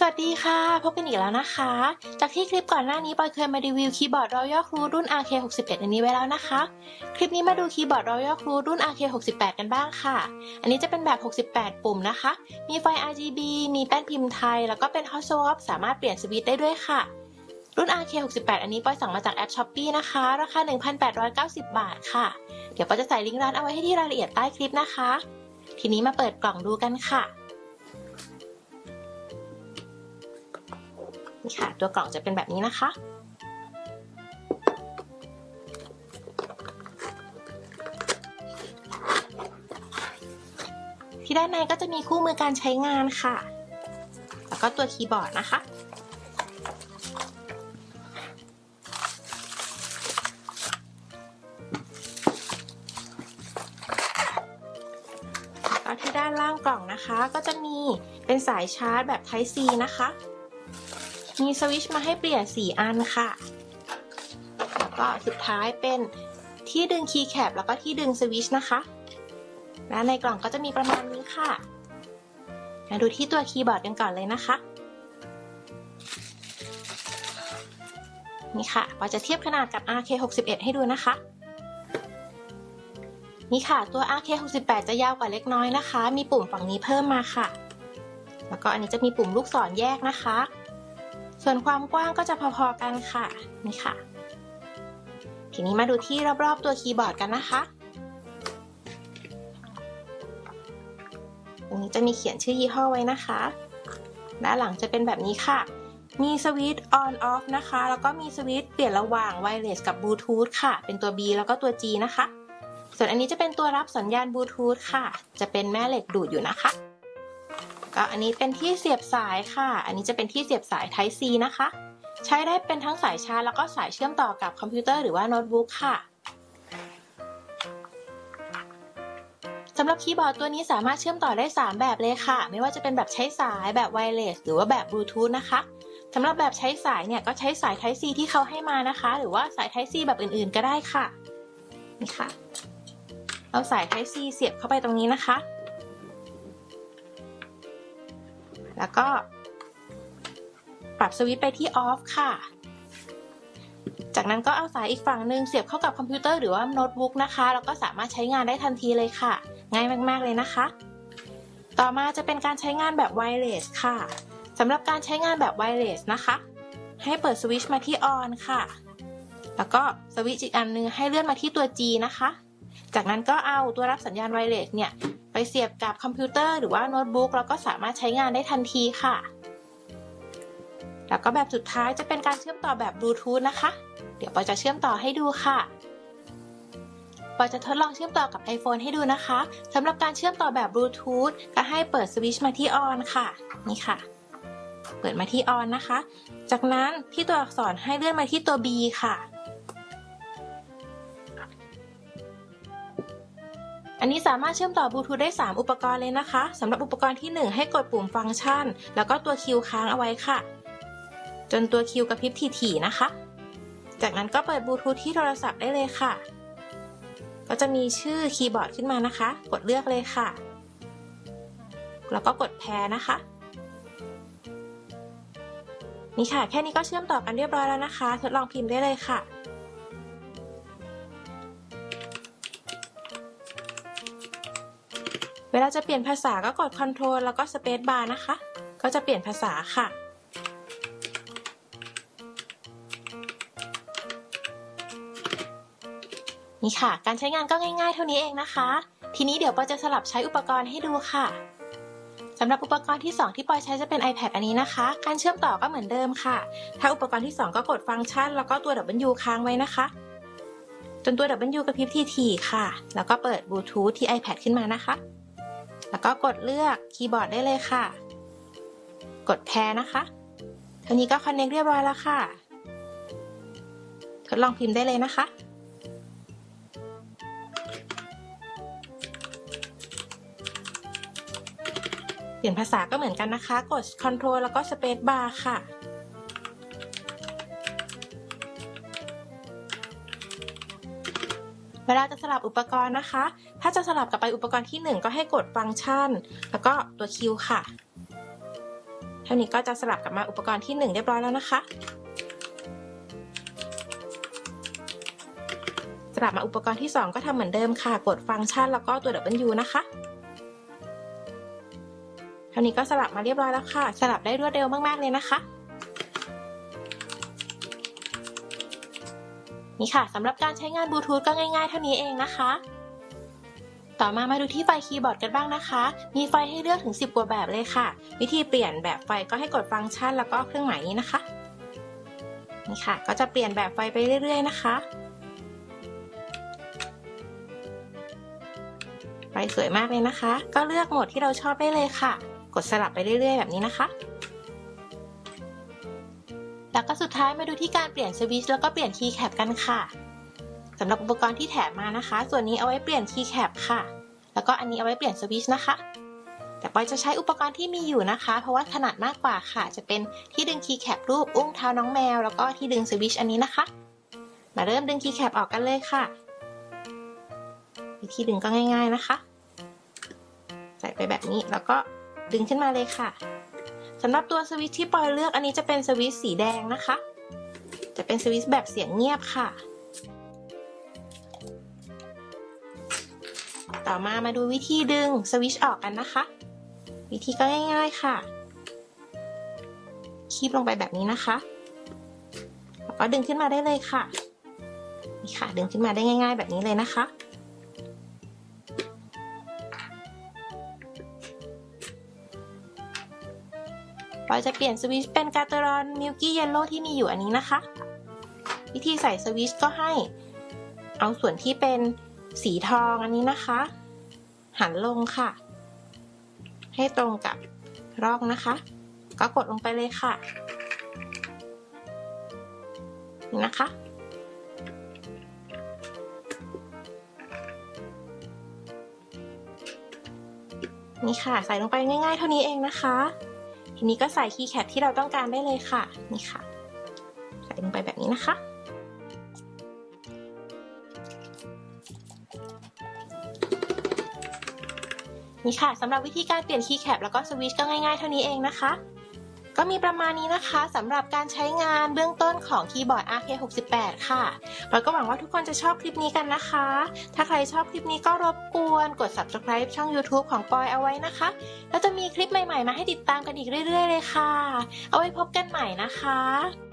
สวัสดีค่ะ พบกันอีกแล้วนะคะ จากที่คลิปก่อนหน้านี้ปอยเคยมารีวิวคีย์บอร์ด Royal Crew รุ่น RK61 อันนี้ไว้แล้วนะคะ คลิปนี้มาดูคีย์บอร์ด Royal Crew รุ่น RK68 กันบ้างค่ะ อันนี้จะเป็นแบบ 68 ปุ่มนะคะ มีไฟ RGB มีแป้นพิมพ์ไทย แล้วก็เป็น Hot Swap สามารถเปลี่ยนสวิตช์ได้ด้วยค่ะ รุ่น RK68 อันนี้ปอยสั่งมาจากแอป Shopee นะคะ ราคา 1,890 บาทค่ะ เดี๋ยวปอยจะใส่ลิงก์ร้านเอาไว้ให้ที่รายละเอียดใต้คลิปนะคะ ทีนี้มาเปิดกล่องดูกันค่ะ นี่ค่ะ ตัวกล่องจะเป็นแบบนี้นะคะ ที่ด้านในก็จะมีคู่มือการใช้งานค่ะ แล้วก็ตัวคีย์บอร์ดนะคะแล้วที่ด้านล่างกล่องนะคะ ก็จะมีเป็นสายชาร์จแบบ Type C นะคะ มีสวิชมาให้เปลี่ยน 4 อันค่ะ แล้วก็สุดท้ายเป็นที่ดึงคีย์แคปแล้วก็ที่ดึงสวิชนะคะ และในกล่องก็จะมีประมาณนี้ค่ะมาดูที่ตัวคีย์บอร์ดกันก่อนเลยนะคะ นี่ค่ะเราจะเทียบขนาดกับ RK61 ให้ดูนะคะ นี่ค่ะตัว RK68 จะยาวกว่าเล็กน้อยนะคะ มีปุ่มฝั่งนี้เพิ่มมาค่ะ แล้วก็อันนี้จะมีปุ่มลูกศรแยกนะคะ ส่วนความกว้างก็จะพอๆกันค่ะ นี่ค่ะ ทีนี้มาดูที่รอบๆตัวคีย์บอร์ดกันนะคะ ตรงนี้จะมีเขียนชื่อยี่ห้อไว้นะคะ ด้านหลังจะเป็นแบบนี้ค่ะ มีสวิตช์ on off นะคะ แล้วก็มีสวิตช์เปลี่ยนระหว่าง wireless กับ bluetooth ค่ะ เป็นตัว B แล้วก็ตัว G นะคะ ส่วนอันนี้จะเป็นตัวรับสัญญาณบลูทูธค่ะ จะเป็นแม่เหล็กดูดอยู่นะคะ ก็อันนี้เป็นที่เสียบสายค่ะ อันนี้จะเป็นที่เสียบสาย Type C นะคะ ใช้ได้เป็นทั้งสายชาร์จแล้วก็สายเชื่อมต่อกับคอมพิวเตอร์หรือว่าโน้ตบุ๊กค่ะสำหรับคีย์บอร์ดตัวนี้สามารถเชื่อมต่อได้ 3 แบบเลยค่ะ ไม่ว่าจะเป็นแบบใช้สายแบบไวเลสหรือว่าแบบบลูทูธนะคะสำหรับแบบใช้สายเนี่ยก็ใช้สาย Type C ที่เขาให้มานะคะ หรือว่าสาย Type C แบบอื่นๆ ก็ได้ค่ะนี่ค่ะ เอาสาย Type C เสียบเข้าไปตรงนี้นะคะ แล้วก็ ปรับสวิตช์ไปที่ off ค่ะ จากนั้นก็เอาสายอีกฝั่งหนึ่งเสียบเข้ากับคอมพิวเตอร์หรือว่าโน้ตบุ๊กนะคะ แล้วก็สามารถใช้งานได้ทันทีเลยค่ะ ง่ายมากๆเลยนะคะ ต่อมาจะเป็นการใช้งานแบบไวเลสค่ะสำหรับการใช้งานแบบไวเลสนะคะ ให้เปิดสวิตช์มาที่ on ค่ะ แล้วก็สวิตช์อีกอันนึงให้เลื่อนมาที่ตัว G นะคะ จากนั้นก็เอาตัวรับสัญญาณไวเลสเนี่ย เสียบกับคอมพิวเตอร์หรือว่าโน้ตบุ๊กแล้วก็สามารถใช้งานได้ทันทีค่ะ แล้วก็แบบสุดท้ายจะเป็นการเชื่อมต่อแบบบลูทูธนะคะ เดี๋ยวปอจะเชื่อมต่อให้ดูค่ะปอจะทดลองเชื่อมต่อกับ iPhone ให้ดูนะคะสำหรับการเชื่อมต่อแบบบลูทูธก็ให้เปิดสวิตช์มาที่ on ค่ะ นี่ค่ะ เปิดมาที่ on นะคะ จากนั้นที่ตัวอักษรให้เลื่อนมาที่ตัว B ค่ะ อันนี้สามารถเชื่อมต่อบลูทูธได้ 3 อุปกรณ์เลยนะคะสำหรับอุปกรณ์ที่ 1 ให้กดปุ่มฟังก์ชัน แล้วก็ตัวคิวค้างเอาไว้ค่ะ จนตัวคิวกระพริบถี่ๆนะคะ จากนั้นก็เปิดบลูทูธที่โทรศัพท์ได้เลยค่ะ ก็จะมีชื่อคีย์บอร์ดขึ้นมานะคะ กดเลือกเลยค่ะ แล้วก็กดแพรนะคะนี่ค่ะ แค่นี้ก็เชื่อมต่อกันเรียบร้อยแล้วนะคะ ทดลองพิมพ์ได้เลยค่ะ ลาจะเปลี่ยนภาษาก็กด Ctrl แล้วก็ Space Bar นะคะ ก็จะเปลี่ยนภาษาค่ะ นี่ค่ะ การใช้งานก็ง่ายๆ เท่านี้เองนะคะ ทีนี้เดี๋ยวปอยจะสลับใช้อุปกรณ์ให้ดูค่ะสำหรับอุปกรณ์ที่ 2 ที่ปอยใช้จะเป็น iPad อันนี้นะคะ การเชื่อมต่อก็เหมือนเดิมค่ะ ถ้าอุปกรณ์ที่ 2 ก็กดฟังก์ชัน แล้วก็ตัว W ค้างไว้นะคะ จนตัว W กระพริบทีๆค่ะ แล้วก็เปิดบลูทูธที่ iPad ขึ้นมานะคะ แล้วก็กดเลือกคีย์บอร์ดได้เลยค่ะ กดแพรนะคะเท่านี้ก็คอนเนคเรียบร้อยแล้วค่ะ ทดลองพิมพ์ได้เลยนะคะเปลี่ยนภาษาก็เหมือนกันนะคะ กด Ctrl แล้วก็ Space Bar ค่ะ เวลาจะสลับอุปกรณ์นะคะ ถ้าจะสลับกลับไปอุปกรณ์ที่ 1 ก็ให้กดฟังก์ชัน แล้วก็ตัวคิวค่ะท่านี้ก็จะสลับกลับมาอุปกรณ์ที่ 1 เรียบร้อยแล้วนะคะ สลับมาอุปกรณ์ที่ 2 ก็ทำเหมือนเดิมค่ะ กดฟังก์ชันแล้วก็ตัว W นะคะเท่านี้ก็สลับมาเรียบร้อยแล้วค่ะ สลับได้รวดเร็วมากๆเลยนะคะ นี่ค่ะสำหรับการใช้งานบลูทูธก็ง่ายๆเท่านี้เองนะคะ ต่อมามาดูที่ไฟคีย์บอร์ดกันบ้างนะคะ มีไฟให้เลือกถึง 10 กว่าแบบเลยค่ะ วิธีเปลี่ยนแบบไฟก็ให้กดฟังก์ชันแล้วก็เครื่องหมายนี้นะคะ นี่ค่ะ ก็จะเปลี่ยนแบบไฟไปเรื่อยๆนะคะไฟสวยมากเลยนะคะ ก็เลือกโหมดที่เราชอบได้เลยค่ะ กดสลับไปเรื่อยๆแบบนี้นะคะ แล้วก็สุดท้ายมาดูที่การเปลี่ยนสวิตช์แล้วก็เปลี่ยนคีย์แคปกันค่ะสำหรับอุปกรณ์ที่แถมมานะคะ ส่วนนี้เอาไว้เปลี่ยนคีย์แคปค่ะ แล้วก็อันนี้เอาไว้เปลี่ยนสวิตช์นะคะแต่ปอยจะใช้อุปกรณ์ที่มีอยู่นะคะ เพราะว่าถนัดมากกว่าค่ะ จะเป็นที่ดึงคีย์แคปรูปอุ้งเท้าน้องแมว แล้วก็ที่ดึงสวิตช์อันนี้นะคะ มาเริ่มดึงคีย์แคปออกกันเลยค่ะ วิธีดึงก็ง่าย ๆนะคะ ใส่ไปแบบนี้แล้วก็ดึงขึ้นมาเลยค่ะ สำหรับตัวสวิตช์ที่ปอยเลือกอันนี้จะเป็นสวิตช์สีแดงนะคะ จะเป็นสวิตช์แบบเสียงเงียบค่ะ ต่อมามาดูวิธีดึงสวิตช์ออกกันนะคะ วิธีก็ง่ายๆค่ะ คีบลงไปแบบนี้นะคะแล้วก็ดึงขึ้นมาได้เลยค่ะ นี่ค่ะ ดึงขึ้นมาได้ง่าย ๆ แบบนี้เลยนะคะ ปอยจะเปลี่ยนสวิชเป็นการ์ตรอนมิลกี้เยลโล่ที่มีอยู่อันนี้นะคะ วิธีใส่สวิชก็ให้ เอาส่วนที่เป็นสีทองอันนี้นะคะ หันลงค่ะ ให้ตรงกับรองนะคะ ก็กดลงไปเลยค่ะนี่นะคะ นี่ค่ะ ใส่ลงไปง่ายๆ เท่านี้เองนะคะ ทีนี้ก็ใส่คีย์แคปที่เราต้องการได้เลยค่ะ นี่ค่ะ ใส่ลงไปแบบนี้นะคะ นี่ค่ะสำหรับวิธีการเปลี่ยนคีย์แคปแล้วก็สวิตช์ก็ง่ายๆเท่านี้เองนะคะ ก็มีประมาณนี้นะคะสำหรับการใช้งานเบื้องต้นของคีย์บอร์ด RK68 ค่ะเราก็หวังว่าทุกคนจะชอบคลิปนี้กันนะคะ ถ้าใครชอบคลิปนี้ก็รบกวนกด subscribe ช่อง YouTube ของปอยเอาไว้นะคะ แล้วจะมีคลิปใหม่ๆ มาให้ติดตามกันอีกเรื่อย ๆ เลยค่ะ เอาไว้พบกันใหม่นะคะ